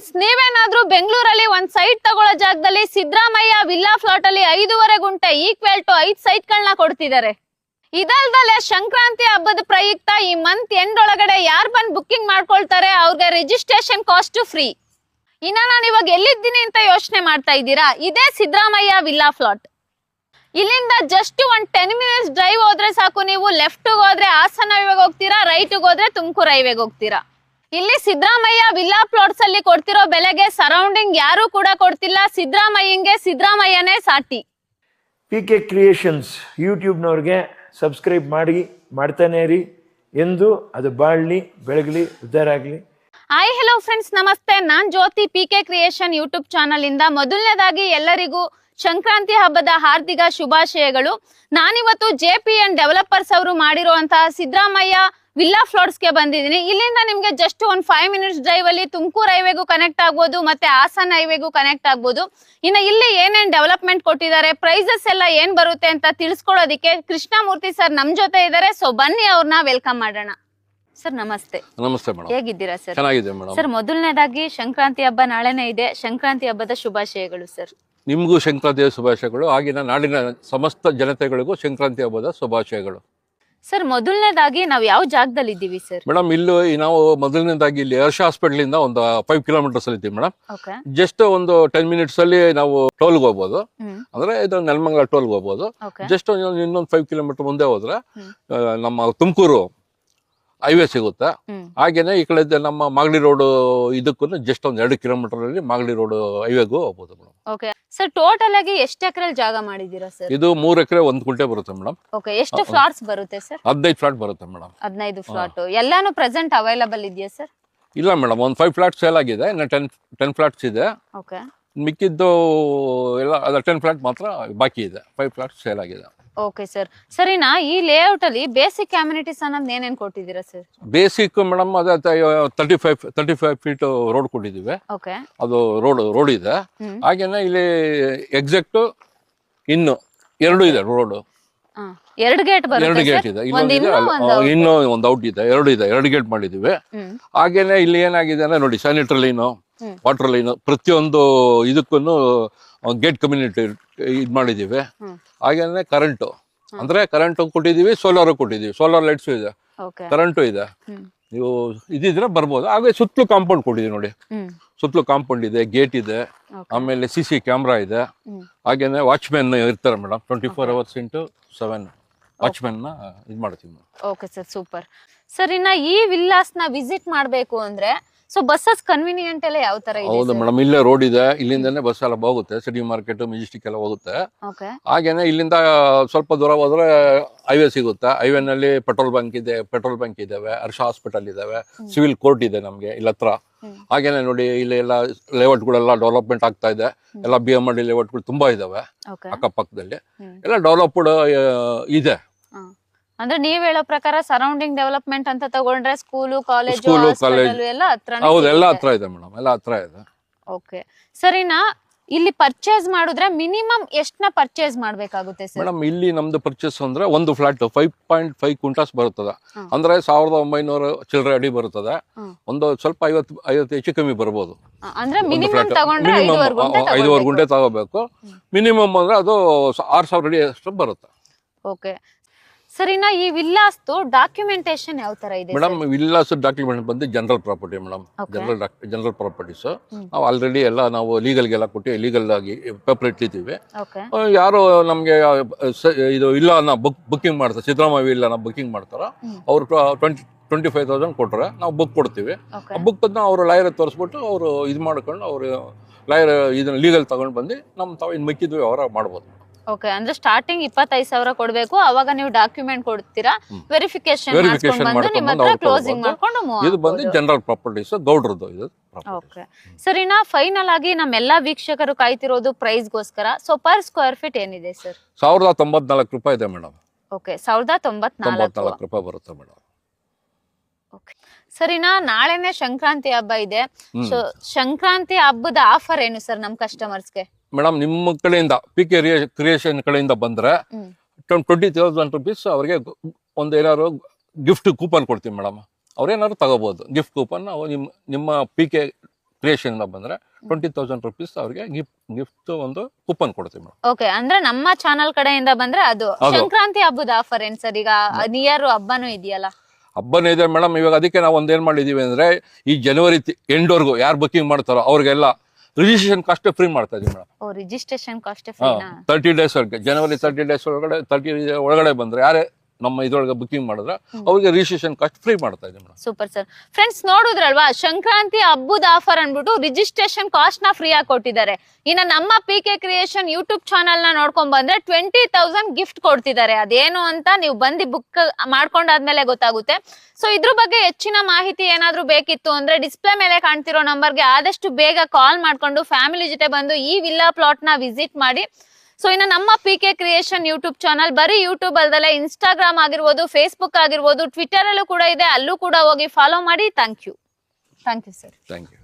Friends ನೀವೇನಾದ್ರೂ ಬೆಂಗಳೂರಲ್ಲಿ ಒಂದ್ ಸೈಟ್ ತಗೊಳ್ಳೋ ಜಾಗದಲ್ಲಿ ಸಿದ್ದರಾಮಯ್ಯ ವಿಲ್ಲಾ ಫ್ಲಾಟ್ ಅಲ್ಲಿ ಐದೂವರೆ ಗುಂಟೆ ಈಕ್ವಲ್ ಟು ಐದ್ ಸೈಟ್ ಗಳನ್ನ ಕೊಡ್ತಿದ್ದಾರೆ ಇದಲ್ದಲೆ ಸಂಕ್ರಾಂತಿ ಹಬ್ಬದ ಪ್ರಯುಕ್ತ ಈ ಮಂತ್ ಎಂಡ್ ಒಳಗಡೆ ಯಾರು ಬಂದು ಬುಕ್ಕಿಂಗ್ ಮಾಡ್ಕೊಳ್ತಾರೆ ಅವ್ರಿಗೆ ರಿಜಿಸ್ಟ್ರೇಷನ್ ಕಾಸ್ಟ್ ಫ್ರೀ ಇನ್ನ ನಾನು ಇವಾಗ ಎಲ್ಲಿದ್ದೀನಿ ಅಂತ ಯೋಚನೆ ಮಾಡ್ತಾ ಇದ್ದೀರಾ? ಇದೇ ಸಿದ್ದರಾಮಯ್ಯ ವಿಲ್ಲಾ ಫ್ಲಾಟ್ ಇಲ್ಲಿಂದ ಜಸ್ಟ್ ಒಂದ್ ಟೆನ್ ಮಿನಿಟ್ಸ್ ಡ್ರೈವ್ ಹೋದ್ರೆ ಸಾಕು ನೀವು ಲೆಫ್ಟ್ ಹೋದ್ರೆ ಹಾಸನ ಹೋಗ್ತೀರಾ ರೈಟ್ ಹೋದ್ರೆ ತುಮಕೂರು ಹೈವೇಗೆ ಹೋಗ್ತೀರಾ. ಇಲ್ಲಿ ಸಿದ್ದರಾಮಯ್ಯ ವಿಲ್ಲಾ ಪ್ಲಾಟ್ಸ್ ಅಲ್ಲಿ ಕೊಡ್ತಿರೋ ಬೆಲೆಗೆ ಸರೌಂಡಿಂಗ್ ಯಾರು ಕೂಡ ಕೊಡ್ತಿಲ್ಲ. ಸಿದ್ದರಾಮಯ್ಯಂಗೆ ಸಿದ್ದರಾಮಯ್ಯನೇ ಸಾಟಿ. ಪಿ ಕೆ ಕ್ರಿಯೇಷನ್ಸ್ ಯೂಟ್ಯೂಬ್ನವ್ರಿಗೆ ಸಬ್ಸ್ಕ್ರೈಬ್ ಮಾಡಿ ಮಾಡ್ತಾನೆ ಇರಿ. ಎಂದು ಅದು ಬಾಳಲಿ ಬೆಳಗಲಿ ಉದ್ಧಾರ ಆಗಲಿ. ಹಾಯ್ ಹೆಲೋ ಫ್ರೆಂಡ್ಸ್ ನಮಸ್ತೆ. ನಾನ್ Jyothi P K creation YouTube channel ಇಂದ ಮೊದಲನೇದಾಗಿ ಎಲ್ಲರಿಗೂ ಸಂಕ್ರಾಂತಿ ಹಬ್ಬದ ಹಾರ್ದಿಕ ಶುಭಾಶಯಗಳು. ನಾನಿವತ್ತು ಜೆ ಪಿ ಎನ್ ಡೆವಲಪರ್ಸ್ ಅವರು ಮಾಡಿರುವಂತಹ ಸಿದ್ದರಾಮಯ್ಯ ವಿಲ್ಲಾ ಫ್ಲೋರ್ಸ್ಗೆ ಬಂದಿದ್ದೀನಿ. ಇಲ್ಲಿಂದ ನಿಮ್ಗೆ ಜಸ್ಟ್ ಒಂದ್ ಫೈವ್ ಮಿನಿಟ್ಸ್ ಡ್ರೈವ್ ಅಲ್ಲಿ ತುಮಕೂರು ಹೈವೇಗೂ ಕನೆಕ್ಟ್ ಆಗ್ಬೋದು ಮತ್ತೆ ಹಾಸನ್ ಹೈವೇಗೂ ಕನೆಕ್ಟ್ ಆಗ್ಬೋದು. ಇನ್ನ ಇಲ್ಲಿ ಏನೇನ್ ಡೆವಲಪ್ಮೆಂಟ್ ಕೊಟ್ಟಿದ್ದಾರೆ ಪ್ರೈಸಸ್ ಎಲ್ಲ ಏನ್ ಬರುತ್ತೆ ಅಂತ ತಿಳಿಸ್ಕೊಡೋದಕ್ಕೆ ಕೃಷ್ಣಮೂರ್ತಿ ಸರ್ ನಮ್ ಜೊತೆ ಇದ್ದಾರೆ ಸೊ ಬನ್ನಿ ಅವ್ರನ್ನ ವೆಲ್ಕಮ್ ಮಾಡೋಣ. ಸರ್ ನಮಸ್ತೆ. ನಮಸ್ತೆ ಮೇಡಮ್. ಹೇಗಿದ್ದೀರಾ ಸರ್ ಚೆನ್ನಾಗಿದೆ ಮೇಡಮ್. ಸರ್ ಮೊದಲನೇದಾಗಿ ಸಂಕ್ರಾಂತಿ ಹಬ್ಬ ನಾಳೆನೇ ಇದೆ. ಸಂಕ್ರಾಂತಿ ಹಬ್ಬದ ಶುಭಾಶಯಗಳು ಸರ್ ನಿಮಗೂ ಸಂಕ್ರಾಂತಿಯ ಶುಭಾಶಯಗಳು ಆಗಿನ ನಾಡಿನ ಸಮಸ್ತ ಜನತೆಗಳಿಗೂ ಸಂಕ್ರಾಂತಿ ಹಬ್ಬದ ಶುಭಾಶಯಗಳು. ಸರ್ ಮೊದಲನೇದಾಗಿ ನಾವು ಯಾವ ಜಾಗದಲ್ಲಿ ಇದ್ದೀವಿ ಸರ್? ಮೇಡಮ್ ಇಲ್ಲಿ ನಾವು ಮೊದಲನೇದಾಗಿ ಇಲ್ಲಿ ಹರ್ಷ ಹಾಸ್ಪಿಟಲ್ ಇಂದ ಒಂದು ಫೈವ್ ಕಿಲೋಮೀಟರ್ಸ್ ಅಲ್ಲಿ ಇದ್ದೀವಿ ಮೇಡಮ್. ಓಕೆ. ಜಸ್ಟ್ ಒಂದು ಟೆನ್ ಮಿನಿಟ್ಸ್ ಅಲ್ಲಿ ನಾವು ಟೋಲ್ಗೆ ಹೋಗ್ಬೋದು. ಅಂದ್ರೆ ಇದು ನೆಲಮಂಗಲ ಟೋಲ್ಗೆ ಹೋಗ್ಬೋದು. ಜಸ್ಟ್ ಇನ್ನೊಂದು ಫೈವ್ ಕಿಲೋಮೀಟರ್ ಮುಂದೆ ಹೋದ್ರೆ ಆ, ನಮ್ಮ ತುಮಕೂರು ಹೈವೇ ಸಿಗುತ್ತೆ. ಹಾಗೇನೆ ಈ ಕಡೆ ನಮ್ಮ ಮಾಗಡಿ ರೋಡ್ ಇದಕ್ಕೂ ಜಸ್ಟ್ ಒಂದ್ ಎರಡು ಕಿಲೋಮೀಟರ್ ಅಲ್ಲಿ ಮಾಗಡಿ ರೋಡ್ ಹೈವೇಗೂ ಹೋಗ್ಬೋದು ಮೇಡಮ್. ಓಕೆ. ಸರ್ ಟೋಟಲ್ ಆಗಿ ಎಷ್ಟು ಎಕರೆ ಜಾಗ ಮಾಡಿದೀರಾ ಸರ್? ಇದು ಮೂರ್ ಎಕರೆ ಒಂದ್ ಗುಂಟೆ ಬರುತ್ತೆ ಮೇಡಮ್. ಓಕೆ ಎಷ್ಟು ಫ್ಲಾಟ್ಸ್ ಬರುತ್ತೆ ಸರ್? ಹದಿನೈದು ಫ್ಲಾಟ್ ಬರುತ್ತೆ ಮೇಡಮ್. ಹದಿನೈದು ಫ್ಲಾಟ್. ಎಲ್ಲಾನು ಪ್ರೆಸೆಂಟ್ ಅವೈಲಬಲ್ ಇದೆಯಾ ಸರ್? ಇಲ್ಲ ಮೇಡಮ್ ಒಂದ್ ಫೈವ್ ಫ್ಲಾಟ್ ಸೇಲ್ ಆಗಿದೆ ಇನ್ನು ಟೆನ್ ಟೆನ್ ಫ್ಲಾಟ್ಸ್ ಇದೆ. ಓಕೆ. ಮಿಕ್ಕಿದ್ದು ಎಲ್ಲ ಅದರ ಟೆನ್ ಫ್ಲಾಟ್ ಮಾತ್ರ ಬಾಕಿ ಇದೆ. ಫೈವ್ ಫ್ಲಾಟ್ ಸೇಲ್ ಆಗಿದೆ. ಓಕೆ ಸರ್ ಸರಿನಾ? ಈ ಲೇಔಟ್ ಅಲ್ಲಿ ಬೇಸಿಕ್ ಕಮ್ಯುನಿಟೀಸ್ ಅನ್ನೋದು ಏನೇನ್ ಕೊಟ್ಟಿದ್ದೀರಾ ಸರ್ ಬೇಸಿಕ್ ಮೇಡಮ್ ಅದೇ thirty five thirty five feet road ಕೊಟ್ಟಿದ್ದೀವಿ. ಓಕೆ ಅದು ರೋಡ್ ರೋಡ್ ಇದೆ. ಹಾಗೇನೆ ಇಲ್ಲಿ ಎಕ್ಸಾಕ್ಟ್ ಇನ್ನು ಎರಡು ಇದೆ ರೋಡ್ ಎರಡು ಗೇಟ್ ಎರಡು ಗೇಟ್ ಇದೆ. ಇನ್ನು ಒಂದು ಔಟ್ ಇದೆ. ಎರಡು ಇದೆ. ಎರಡು ಗೇಟ್ ಮಾಡಿದೀವಿ ಹಾಗೇನೆ ಇಲ್ಲಿ ಏನಾಗಿದೆ ಅಂದ್ರೆ ನೋಡಿ ಸ್ಯಾನಿಟರಿ ಲೈನು. ವಾಟರ್ ಲೈನ್ ಪ್ರತಿಯೊಂದು ಇದಕ್ಕೂ ಗೇಟ್ ಕಮ್ಯುನಿಟಿ ಇದು ಮಾಡಿದ್ದೀವಿ. ಹಾಗೆ ಹಾಗೇನೆ ಕರೆಂಟು ಅಂದ್ರೆ ಕರೆಂಟ್ ಕೊಟ್ಟಿದ್ದೀವಿ ಸೋಲಾರ್ ಕೊಟ್ಟಿದ್ದೀವಿ. ಸೋಲಾರ್ ಲೈಟ್ಸು ಇದೆ. ಕರೆಂಟು ಇದೆ. ನೀವು ಇದಿದ್ರೆ ಬರ್ಬೋದು. ಹಾಗೆ ಸುತ್ತಲೂ ಕಾಂಪೌಂಡ್ ಕೊಟ್ಟಿದ್ದೀವಿ ನೋಡಿ. ಸುತ್ತಲೂ ಕಾಂಪೌಂಡ್ ಇದೆ ಗೇಟ್ ಇದೆ. ಆಮೇಲೆ ಸಿ ಸಿ ಕ್ಯಾಮ್ರಾ ಇದೆ. ಹಾಗೇನೆ ವಾಚ್ಮೆನ್ ಇರ್ತಾರೆ madam twenty four hours into seven watchman ಇದು ಮಾಡ್ತೀವಿ ಓಕೆ ಸರ್ ಸೂಪರ್ ಸರ್ ಇನ್ನ ಈ ವಿಲ್ಲಾಸ್ನ ವಿಸಿಟ್ ಮಾಡಬೇಕು ಅಂದ್ರೆ ಸೊ ಬಸ್ಸಸ್ ಕನ್ವಿನಿಯಂಟ್ ಎಲ್ಲ ಯಾವ ತರ ಇದೆ ಹೌದು ಮೇಡಮ್ ಇಲ್ಲೇ ರೋಡ್ ಇದೆ ಇಲ್ಲಿಂದನೇ ಬಸ್ ಎಲ್ಲ ಹೋಗುತ್ತೆ ಸಿಟಿ ಮಾರ್ಕೆಟ್ ಮೆಜೆಸ್ಟಿಕ್ ಎಲ್ಲ ಹೋಗುತ್ತೆ. ಓಕೆ ಹಾಗೇನೆ ಇಲ್ಲಿಂದ ಸ್ವಲ್ಪ ದೂರ ಹೋದ್ರೆ ಹೈವೇ ಸಿಗುತ್ತೆ. ಹೈವೇನಲ್ಲಿ ಪೆಟ್ರೋಲ್ ಬಂಕ್ ಇದೆ ಪೆಟ್ರೋಲ್ ಬಂಕ್ ಇದಾವೆ ಹರ್ಷ ಹಾಸ್ಪಿಟಲ್ ಇದಾವೆ ಸಿವಿಲ್ ಕೋರ್ಟ್ ಇದೆ ನಮಗೆ ಇಲ್ಲಿ ಹತ್ರ. ಹಾಗೇನೆ ನೋಡಿ ಇಲ್ಲಿ ಎಲ್ಲ ಲೇಔಟ್ಗಳೆಲ್ಲ ಡೆವಲಪ್ಮೆಂಟ್ ಆಗ್ತಾ ಇದೆ. ಎಲ್ಲ ಬಿ ಎಂ ಡಿ ಲೇಔಟ್ಗಳು ತುಂಬಾ ಇದಾವೆ ಅಕ್ಕಪಕ್ಕದಲ್ಲಿ. ಎಲ್ಲ ಡೆವಲಪ್ಡ್ ಇದೆ. ಅಂದ್ರೆ ನೀವ್ ಹೇಳೋ ಪ್ರಕಾರ ಸರೌಂಡಿಂಗ್ ಡೆವಲಪ್ಮೆಂಟ್ ಅಂತ ತಗೊಂಡ್ರೆ ಸ್ಕೂಲು ಕಾಲೇಜು. ಎಲ್ಲ ಹತ್ರ ಹೌದು ಎಲ್ಲ ಹತ್ರ ಇದೆ ಮೇಡಮ್ ಎಲ್ಲ ಹತ್ರ ಇದೆ. ಓಕೆ ಸರಿನಾ? ಇಲ್ಲಿ ಪರ್ಚೇಸ್ ಮಾಡಿದ್ರೆ ಮಿನಿಮಮ್ ಎಷ್ಟನ ಪರ್ಚೇಸ್ ಮಾಡ್ಬೇಕಾಗುತ್ತೆ ಸರ್ ಮೇಡಮ್ ಇಲ್ಲಿ ನಮ್ದು ಪರ್ಚೇಸ್ ಅಂದ್ರೆ ಒಂದು flat five point five quintals ಬರುತ್ತದೆ. ಹ್ಮ್. ಅಂದ್ರೆ ಸಾವಿರದ ಒಂಬೈನೂರು ಚಿಲ್ಲರೆ ಅಡಿ ಬರುತ್ತದೆ. ಹ್ಮ್. ಒಂದು ಸ್ವಲ್ಪ ಐವತ್ತು ಐವತ್ತು ಹೆಚ್ಚು ಕಮ್ಮಿ ಬರ್ಬೋದು. ಅಂದ್ರೆ ಒಂದು ಮಿನಿಮಮ್ ತಗೊಂಡ್ರೆ ಐದುವರೆ ಗುಂಟೆ ಐದುವರೆ ಗುಂಟೆ ತಗೋಬೇಕು. ಮಿನಿಮಮ್ ಅಂದ್ರೆ ಅದು ಸ- ಆರು ಸಾವಿರ ಅಡಿ ಅಷ್ಟು ಬರುತ್ತೆ. ಓಕೆ ಸರಿನಾ ಈ ವಿಲ್ಲಾಸ್ದು ಡಾಕ್ಯುಮೆಂಟೇಶನ್ ಯಾವ ತರ ಇದೆ ಮೇಡಮ್ ವಿಲ್ಲಾಸ್ ಡಾಕ್ಯುಮೆಂಟ್ ಬಂದು general property madam. General general properties. ನಾವು ಆಲ್ರೆಡಿ ಎಲ್ಲ ನಾವು ಲೀಗಲ್ಗೆಲ್ಲ ಕೊಟ್ಟು ಲೀಗಲ್ ಆಗಿ ಪೇಪರ್ ಇಟ್ಟಿದ್ದೀವಿ. ಯಾರು ನಮಗೆ ಇದು ಇಲ್ಲ ಬುಕ್ ಬುಕ್ಕಿಂಗ್ ಮಾಡ್ತಾರೆ ಸಿದ್ದರಾಮಯ್ಯ ಇಲ್ಲ ನಾ ಬುಕ್ಕಿಂಗ್ ಮಾಡ್ತಾರ. ಅವ್ರು ಟ್ವೆಂಟಿ ಟ್ವೆಂಟಿ ಫೈವ್ ತೌಸಂಡ್ ಕೊಟ್ರೆ ನಾವು ಬುಕ್ ಕೊಡ್ತೀವಿ. ಆ ಬುಕ್ ಅವರು ಲಾಯರ್ ತೋರಿಸ್ಬಿಟ್ಟು ಅವರು ಇದು ಮಾಡ್ಕೊಂಡು ಅವರು ಲಾಯರ್ ಇದನ್ನ ಲೀಗಲ್ ತಗೊಂಡು ಬಂದು ನಮ್ಮ ತಾವು ಇನ್ನು ಮಿಕ್ಕಿದ್ವಿ ಅವರ ಮಾಡ್ಬೋದು. ಓಕೆ ಅಂದ್ರೆ ಸ್ಟಾರ್ಟಿಂಗ್ ಇಪ್ಪತ್ತೈದು ಸಾವಿರ ಕೊಡ್ಬೇಕು. ಅವಾಗ ನೀವು ಡಾಕ್ಯುಮೆಂಟ್ ಕೊಡ್ತೀರಾ? Verification verification closing. ಮಾಡ್ಕೊಂಡು ಇದು ಬಂದು ಜನರಲ್ ಪ್ರಾಪರ್ಟೀಸ್ ಗೌಡ್ರದ್ದು ಇದು. ಓಕೆ ಸರಿನಾ ಫೈನಲ್ ಆಗಿ ನಮ್ಮೆಲ್ಲಾ ವೀಕ್ಷಕರು ಕಾಯ್ತಿರೋದು ಪ್ರೈಸ್ಗೋಸ್ಕರ ಸೊ ಪರ್ ಸ್ಕ್ವೇರ್ ಫೀಟ್ ಏನಿದೆ ಸರ್ ಸಾವಿರದ ತೊಂಬತ್ನಾಲ್ಕು ರೂಪಾಯಿ ಇದೆ ಮೇಡಮ್ ಓಕೆ ಸಾವಿರದ ತೊಂಬತ್ನಾಲ್ಕು. ರೂಪಾಯಿ ಬರುತ್ತೆ ಮೇಡಮ್ ಸರಿನಾ ನಾಳೆನೇ ಸಂಕ್ರಾಂತಿ ಹಬ್ಬ ಇದೆ. ಸೊ ಸಂಕ್ರಾಂತಿ ಹಬ್ಬದ ಆಫರ್ ಏನು ಸರ್ ನಮ್ ಕಸ್ಟಮರ್ಸ್ಗೆ ಮೇಡಮ್ ನಿಮ್ಮ ಕಡೆಯಿಂದ ಪಿ ಕೆ ಕ್ರಿಯೇಷನ್ ಕಡೆಯಿಂದ ಬಂದ್ರೆ. ಟ್ವೆಂಟಿ ತೌಸಂಡ್ ರುಪೀಸ್ ಅವ್ರಿಗೆ ಒಂದು ಏನಾದ್ರು ಗಿಫ್ಟ್ ಕೂಪನ್ ಕೊಡ್ತೀವಿ ಮೇಡಮ್. ಅವ್ರೇನಾದ್ರು ತಗೋಬಹುದು ಗಿಫ್ಟ್ ಕೂಪನ್ ನಾವು ನಿಮ್ಮ ನಿಮ್ಮ ಪಿ ಕೆ ಕ್ರಿಯೇಷನ್ ಬಂದ್ರೆ ಟ್ವೆಂಟಿ ತೌಸಂಡ್ ರುಪೀಸ್ ಅವ್ರಿಗೆ ಗಿಫ್ಟ್ ಗಿಫ್ಟ್ ಒಂದು ಕೂಪನ್ ಕೊಡ್ತೀವಿ ಮೇಡಮ್. ಓಕೆ ಅಂದ್ರೆ ನಮ್ಮ ಚಾನಲ್ ಕಡೆಯಿಂದ ಬಂದ್ರೆ ಅದು ಸಂಕ್ರಾಂತಿ ಹಬ್ಬದ ಆಫರ್ ಏನ್ ಸರ್? ಈಗ ನಿಯರ್ ಹಬ್ಬನೂ ಇದೆಯಲ್ಲ? ಹಬ್ಬನೇ ಇದೆ ಮೇಡಮ್. ಇವಾಗ ಅದಕ್ಕೆ ನಾವು ಒಂದೇನ್ ಮಾಡಿದೀವಿ ಅಂದ್ರೆ ಈ ಜನವರಿ ಎಂಡ್ವರೆಗೂ ಯಾರು ಬುಕಿಂಗ್ ಮಾಡ್ತಾರೋ ಅವ್ರಿಗೆಲ್ಲ ರಿಜಿಸ್ಟ್ರೇಷನ್ ಕಾಸ್ಟ್ ಫ್ರೀ ಮಾಡ್ತಾ ಇದೀವಿ ಮೇಡಮ್. ಓ ರಿಜಿಸ್ಟ್ರೇಷನ್ ಕಾಸ್ಟ್ ಫ್ರೀನಾ ತರ್ಟಿ ಡೇಸ್ ಒಳಗೆ ಜನವರಿ ತರ್ಟಿ ಡೇಸ್ ಒಳಗಡೆ ತರ್ಟಿ ಒಳಗಡೆ ಬಂದ್ರೆ ಯಾರೇ ನಮ್ಮ ಇದ್ರೊಳಗೆ ಬುಕಿಂಗ್ ಮಾಡಿದ್ರೆ ಅವ್ರಿಗೆ ರಿಜಿಸ್ಟ್ರೇಷನ್ ಕಾಸ್ಟ್ ಫ್ರೀ ಮಾಡ್ತಾ ಇದೀವಿ ಮೇಡಮ್. ಸೂಪರ್ ಸರ್ ಫ್ರೆಂಡ್ಸ್ ನೋಡಿದ್ರಲ್ವಾ ಸಂಕ್ರಾಂತಿ ಹಬ್ಬದ ಆಫರ್ ಅನ್ಬಿಟ್ಟು ರಿಜಿಸ್ಟ್ರೇಷನ್ ಕಾಸ್ಟ್ನ ಫ್ರೀ ಆಗಿ ಕೊಟ್ಟಿದ್ದಾರೆ. ಇನ್ನ ನಮ್ಮ ಪಿ ಕೆ ಕ್ರಿಯೇಷನ್ ಯೂಟ್ಯೂಬ್ ಚಾನಲ್ನ ನೋಡ್ಕೊಂಡ್ ಬಂದ್ರೆ ಟ್ವೆಂಟಿ ತೌಸಂಡ್ ಗಿಫ್ಟ್ ಕೊಡ್ತಿದ್ದಾರೆ. ಅದೇನು ಅಂತ ನೀವು ಬಂದು ಬುಕ್ ಮಾಡ್ಕೊಂಡಾದ್ಮೇಲೆ ಗೊತ್ತಾಗುತ್ತೆ. ಸೊ ಇದ್ರ ಬಗ್ಗೆ ಹೆಚ್ಚಿನ ಮಾಹಿತಿ ಏನಾದ್ರೂ ಬೇಕಿತ್ತು ಅಂದ್ರೆ ಡಿಸ್ಪ್ಲೇ ಮೇಲೆ ಕಾಣ್ತಿರೋ ನಂಬರ್ಗೆ ಆದಷ್ಟು ಬೇಗ ಕಾಲ್ ಮಾಡ್ಕೊಂಡು ಫ್ಯಾಮಿಲಿ ಜೊತೆ ಬಂದು ಈ ವಿಲ್ಲಾ ಪ್ಲಾಟ್ನ ವಿಸಿಟ್ ಮಾಡಿ. ಸೊ ಇನ್ನು ನಮ್ಮ P K creation YouTube channel ಬರೀ ಯೂಟ್ಯೂಬ್ ಅಲ್ದಲ್ಲೇ ಇನ್ಸ್ಟಾಗ್ರಾಮ್ ಆಗಿರ್ಬೋದು ಫೇಸ್ಬುಕ್ ಆಗಿರ್ಬೋದು ಟ್ವಿಟರ್ ಅಲ್ಲೂ ಕೂಡ ಇದೆ. ಅಲ್ಲೂ ಕೂಡ ಹೋಗಿ ಫಾಲೋ ಮಾಡಿ. Thank you thank you sir thank you